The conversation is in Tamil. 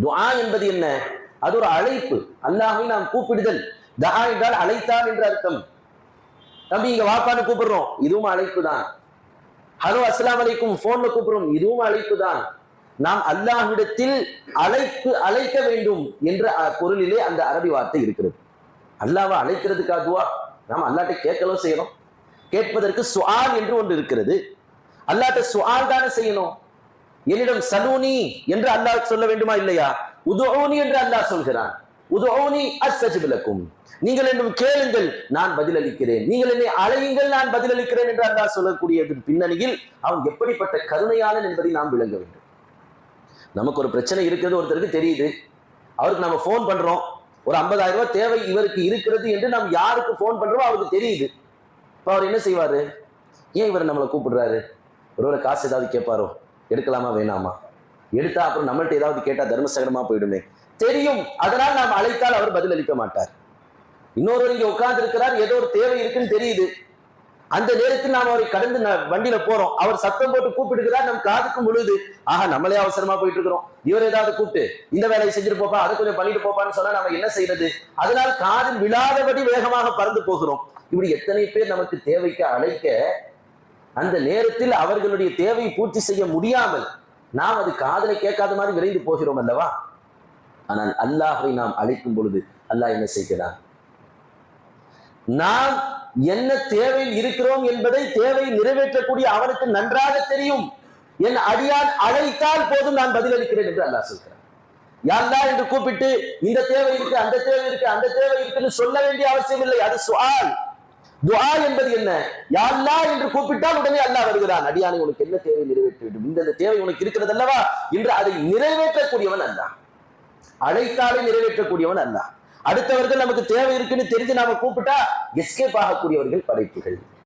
துஆ என்பது என்ன? அது ஒரு அழைப்பு. அல்லாஹை நாம் கூப்பிடுதல். தஹா என்றால் அழைத்தான் என்று அர்த்தம். தம்பி இங்க வாப்பான்னு கூப்பிடுறோம். இதுவும் அழைப்பு தான் ஹலோ அஸ்லாம் அலைக்கும். போன்ல கூப்பிடுறோம். இதுவும் அழைப்பு தான் நாம் அல்லாஹ்விடத்தில் அழைப்பு அழைக்க வேண்டும் என்ற பொருளிலே அந்த அரபி வார்த்தை இருக்கிறது. அல்லாவை அழைக்கிறதுக்கா துவா நாம் அல்லாட்ட கேட்கலாம் செய்யணும். கேட்பதற்கு சுவால் என்று ஒன்று இருக்கிறது. அல்லாட்ட சுவால் தானே செய்யணும். என்னிடம் சலூனி என்று அல்லாஹ் சொல்ல வேண்டுமா இல்லையா? உதோனி என்று அல்லாஹ் சொல்கிறான். உதோனி அஸ்தஜிப் லக்கும். நீங்கள் என்னும் கேளுங்கள் நான் பதிலளிக்கிறேன். நீங்கள் என்னை அழையுங்கள் நான் பதிலளிக்கிறேன் என்று அல்லாஹ் சொல்லக்கூடியதன் பின்னணியில் அவன் எப்படிப்பட்ட கருணையாளன் என்பதை நாம் விளங்க வேண்டும். நமக்கு ஒரு பிரச்சனை இருக்கிறது ஒருத்தருக்கு தெரியுது. அவருக்கு நம்ம ஃபோன் பண்றோம். ஒரு 50000 ரூபாய் தேவை இவருக்கு இருக்கிறது என்று நாம் யாருக்கு ஃபோன் பண்றோமோ அவருக்கு தெரியுது. இப்போ அவர் என்ன செய்வாரு? ஏன் இவர் நம்மளை கூப்பிடுறாரு? ஒருவேளை காசு ஏதாவது கேட்பாரோ? எடுக்கலாமா வேணாமா? எடுத்தா அப்புறம் நம்மள்ட்ட ஏதாவது கேட்டா தர்மசகரமா போயிடுமே. தெரியும். அதனால் நாம் அழைத்தால் அவர் பதிலளிக்க மாட்டார். இன்னொருவர் இங்க உட்கார்ந்து இருக்கிறார் ஏதோ ஒரு தேவை இருக்குன்னு தெரியுது. அந்த நேரத்தில் நாம் அவரை கடந்து வண்டியில போறோம். அவர் சத்தம் போட்டு கூப்பிடுகிறார். நம் காதுக்கு முழுது ஆஹா நம்மளே அவசரமா போயிட்டு இருக்கிறோம் இவர் ஏதாவது கூப்பிட்டு இந்த வேலையை செஞ்சுட்டு போப்பா அதை கொஞ்சம் பண்ணிட்டு போப்பான்னு சொன்னா நம்ம என்ன செய்யறது அதனால் காதில் விழாதபடி வேகமாக பறந்து போகிறோம். இப்படி எத்தனை பேர் நமக்கு தேவைக்கு அழைக்க அந்த நேரத்தில் அவர்களுடைய தேவையை பூர்த்தி செய்ய முடியாமல் நாம் அது காதலை கேட்காத மாதிரி விரைந்து போகிறோம் அல்லவா? ஆனால் அல்லாஹை நாம் அழைக்கும் பொழுது அல்லாஹ் என்ன செய்கிறார் நாம் என்ன தேவையில் இருக்கிறோம் என்பதை தேவை நிறைவேற்றக்கூடிய அவனுக்கு நன்றாக தெரியும். என் அடியான் அழைத்தால் போதும் நான் பதிலளிக்கிறேன் என்று அல்லாஹ் சொல்கிறான். யாருந்தா என்று கூப்பிட்டு இந்த தேவை இருக்கு அந்த தேவை இருக்கு அந்த தேவை இருக்குன்னு சொல்ல வேண்டிய அவசியம் இல்லை அது சுவால். துஆ என்பது என்ன? யாழ்லா என்று கூப்பிட்டால் உடனே அல்லாஹ் வருகிறான். அடியானை உனக்கு என்ன தேவை நிறைவேற்ற வேண்டும்? இந்த இந்த தேவை உனக்கு இருக்கிறது அல்லவா? என்று அதை நிறைவேற்றக்கூடியவன் அல்லாஹ் அழைத்தாலே நிறைவேற்றக்கூடியவன் அல்லாஹ் அடுத்தவர்கள் நமக்கு தேவை இருக்குன்னு தெரிஞ்சு நாம கூப்பிட்டா எஸ்கேப் ஆகக்கூடியவர்கள் படைப்புகள்.